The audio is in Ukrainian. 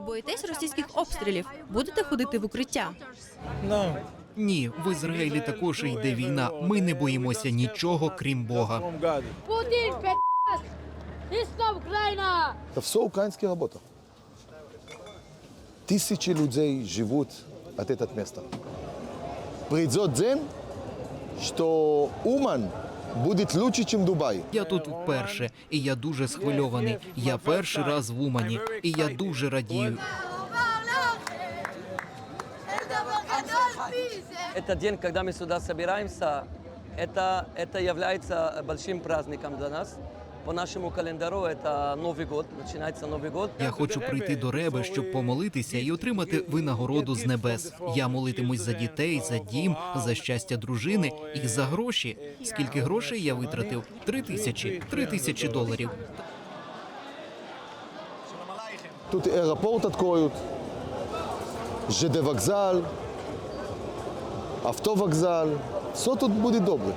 Ви боїтесь російських обстрілів? Будете ходити в укриття? Ні, в Ізраїлі також йде війна. Ми не боїмося нічого, крім Бога. From God. Путин, Україна! Та все українська робота. Тисячі людей живуть від цього міста. Прийде день, що Уман буде лучше, ніж Дубай. Я тут вперше, і я дуже схвильований. Я перший раз в Умані, і я дуже радію. Этот день, когда мы сюда собираемся, это, это является большим праздником для нас. По нашему календару это Новый год, начинается Новый год. Я хочу прийти до Реби, щоб помолитися і отримати винагороду з небес. Я молитимусь за дітей, за дім, за щастя дружини і за гроші. Скільки грошей я витратив? Три тисячі, три тисячі доларів. Тут аеропорт відкриють, ЖД вокзал, автовокзал. Все тут буде добре.